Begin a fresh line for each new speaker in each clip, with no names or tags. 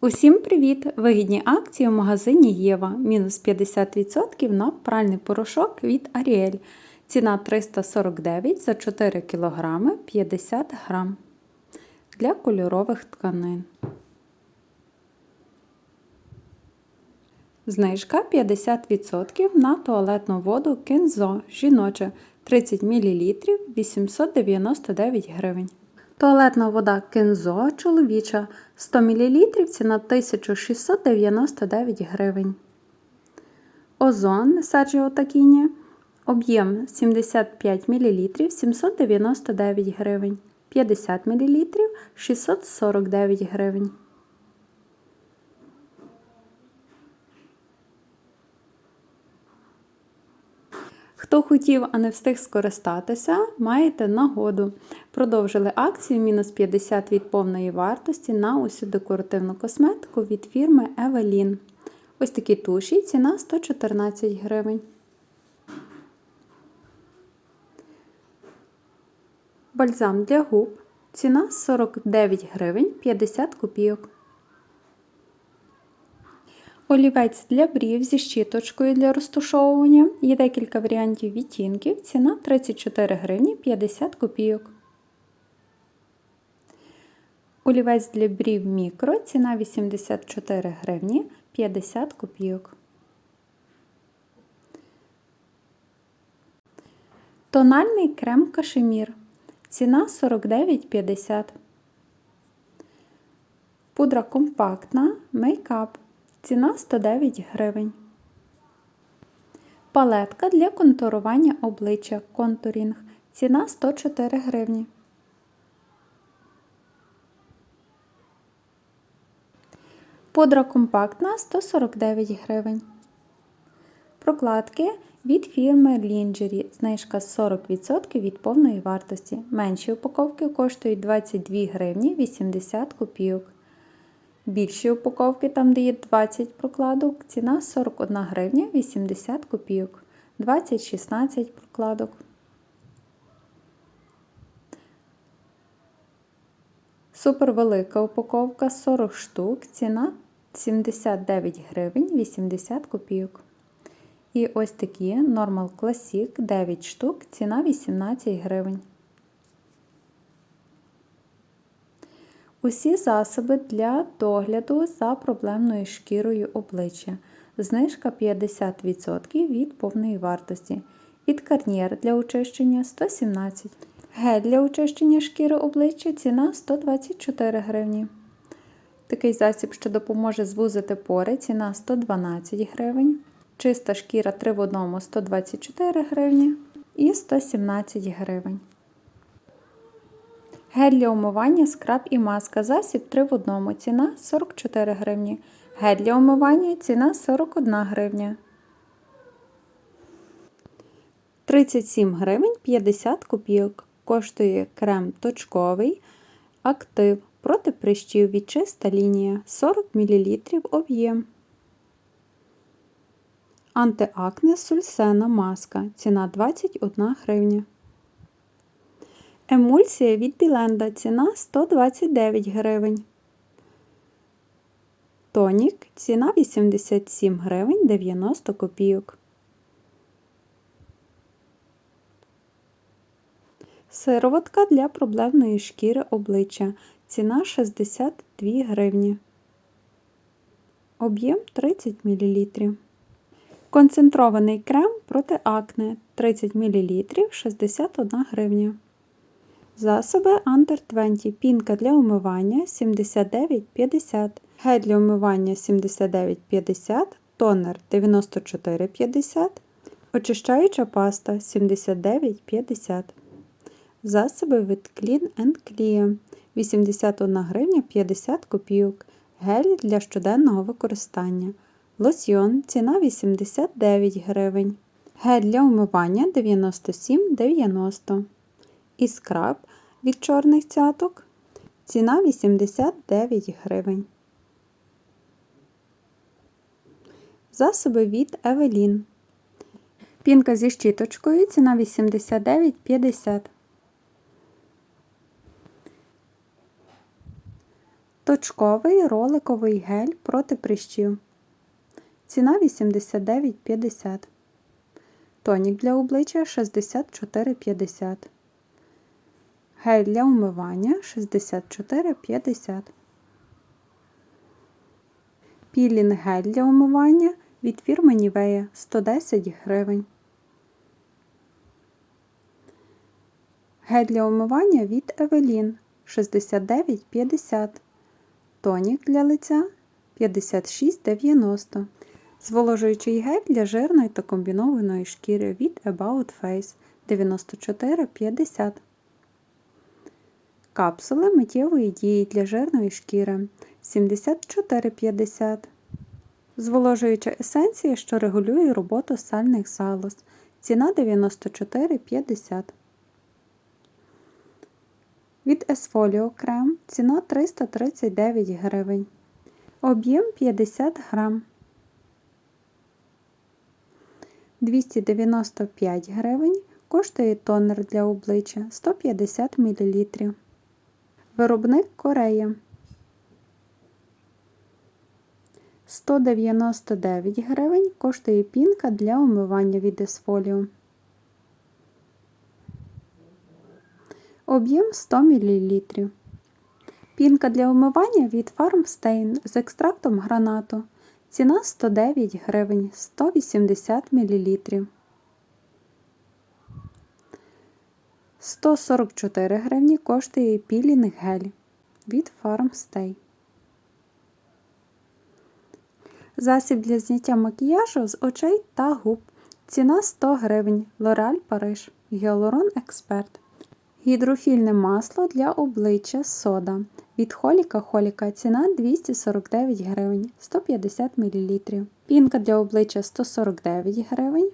Усім привіт! Вигідні акції у магазині Єва. Мінус 50% на пральний порошок від Ariel. Ціна 349 за 4 кг 50 г для кольорових тканин. Знижка 50% на туалетну воду Кензо жіноче 30 мл 899 гривень. Туалетна вода Кензо чоловіча 100 мл ціна 1699 гривень. Озон Серджіо Такіні об'єм 75 мл 799 гривень. 50 мл 649 гривень. Хто хотів, а не встиг скористатися, маєте нагоду. Продовжили акцію мінус 50 від повної вартості на усю декоративну косметику від фірми Evelyn. Ось такі туші, ціна 114 гривень. Бальзам для губ. Ціна 49 гривень 50 копійок. Олівець для брів зі щіточкою для розтушовування. Є декілька варіантів відтінків. Ціна 34 гривні 50 копійок. Олівець для брів мікро. Ціна 84 гривні 50 копійок. Тональний крем кашемір. Ціна 49,50. Пудра компактна мейкап. Ціна 109 гривень. Палетка для контурування обличчя контурінг. Ціна 104 гривні. Пудра компактна 149 гривень. Прокладки від фірми Lingerie. Знижка 40% від повної вартості. Менші упаковки коштують 22 гривні 80 копійок. Більші упаковки, там де є 20 прокладок, ціна 41 гривня 80 копійок, 20-16 прокладок. Супервелика упаковка 40 штук, ціна 79 гривень 80 копійок. І ось такі Normal Classic 9 штук, ціна 18 гривень. Усі засоби для догляду за проблемною шкірою обличчя. Знижка 50% від повної вартості. Від карнір для очищення 117 Гель для очищення шкіри обличчя ціна 124 гривні. Такий засіб, що допоможе звузити пори, ціна 112 гривень. Чиста шкіра 3 в 1 124 гривні і 117 гривень. Гель для умивання, скраб і маска. Засіб 3 в 1. Ціна 44 гривні. Гель для умивання ціна 41 гривня. 37 гривень 50 копійок. Коштує крем точковий, актив проти прищів від чиста лінія 40 мл об'єм. Антиакне сульсена маска. Ціна 21 гривня. Емульсія від Біленда. Ціна 129 гривень. Тонік. Ціна 87 гривень 90 копійок. Сироватка для проблемної шкіри обличчя. Ціна 62 гривні. Об'єм 30 мл. Концентрований крем проти акне 30 мл 61 гривня. Засоби Under 20. Пінка для умивання 79,50. Гель для умивання 79,50. Тонер 94,50. Очищаюча паста 79,50. Засоби від Clean Clear 81 гривня 50 копійок. Гель для щоденного використання. Лосьйон ціна 89 гривень. Гель для умивання 97,90 і скраб від чорних цяток. Ціна 89 гривень. Засоби від Евелін. Пінка зі щіточкою ціна 89,50. Точковий роликовий гель проти прищів. Ціна 89,50. Тонік для обличчя 64,50. Гель для умивання 64,50. Пілінг гель для умивання від фірми Nivea 110 гривень. Гель для умивання від Evelyn 69,50. Тонік для лиця 56,90. Зволожуючий гель для жирної та комбінованої шкіри від About Face 94,50. Капсули миттєвої дії для жирної шкіри 74,50. Зволожуюча есенція, що регулює роботу сальних залоз. Ціна 94,50. Від Esfolio крем ціна 339 гривень. Об'єм 50 грам. 295 гривень коштує тонер для обличчя 150 мл. Виробник Корея. 199 гривень коштує пінка для умивання від Esfolio. Об'єм 100 мл. Пінка для умивання від Farmstain з екстрактом гранату. Ціна 109 гривень 180 мл. 144 гривні коштує пілінг гель від Farmstay. Засіб для зняття макіяжу з очей та губ. Ціна 100 гривень. L'Oreal Париж. Гіалурон Експерт. Гідрофільне масло для обличчя сода. Від Холіка Холіка ціна 249 гривень 150 мл. Пінка для обличчя 149 гривень.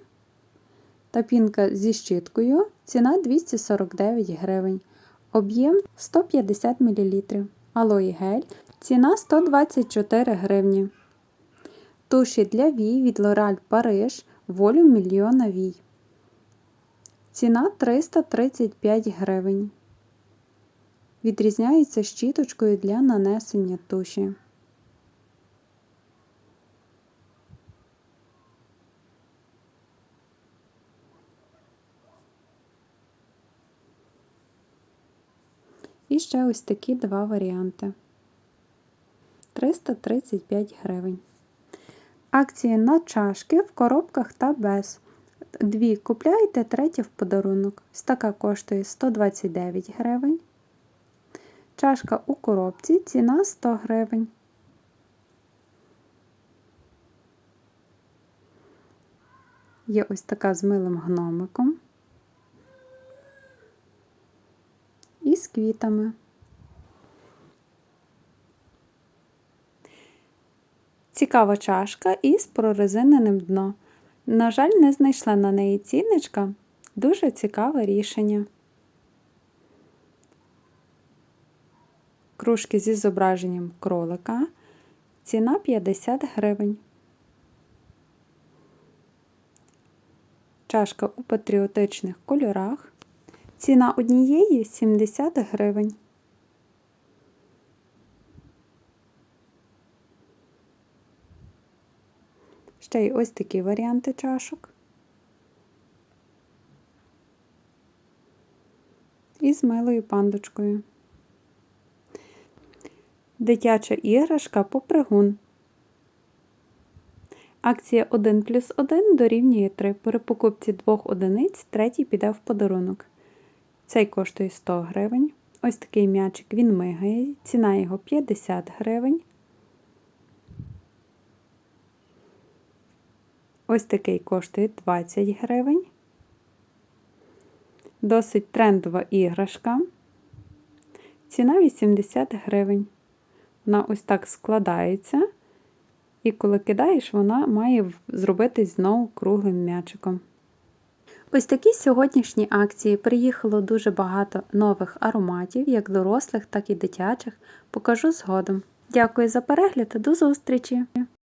Та пінка зі щіткою ціна 249 гривень. Об'єм 150 мл. Алої гель ціна 124 гривні. Туші для вій від L'Oreal Париж волюм мільйона вій. Ціна 335 гривень. Відрізняється щіточкою для нанесення туші. І ще ось такі два варіанти. 335 гривень. Акції на чашки в коробках та без. Дві купляєте, третя в подарунок. Ось така коштує 129 гривень. Чашка у коробці ціна 100 гривень. Є ось така з милим гномиком. І з квітами. Цікава чашка із прорезиненим дно. На жаль, не знайшла на неї цінничка. Дуже цікаве рішення. Кружки зі зображенням кролика. Ціна 50 гривень. Чашка у патріотичних кольорах. Ціна однієї 70 гривень. Ще й ось такі варіанти чашок. І з милою пандочкою. Дитяча іграшка попригун. Акція 1 плюс 1 дорівнює 3. При покупці двох одиниць третій піде в подарунок. Цей коштує 100 гривень. Ось такий м'ячик він мигає. Ціна його 50 гривень. Ось такий коштує 20 гривень. Досить трендова іграшка. Ціна 80 гривень. Вона ось так складається, і коли кидаєш, вона має зробитись знову круглим м'ячиком. Ось такі сьогоднішні акції приїхало дуже багато нових ароматів, як дорослих, так і дитячих. Покажу згодом. Дякую за перегляд до зустрічі!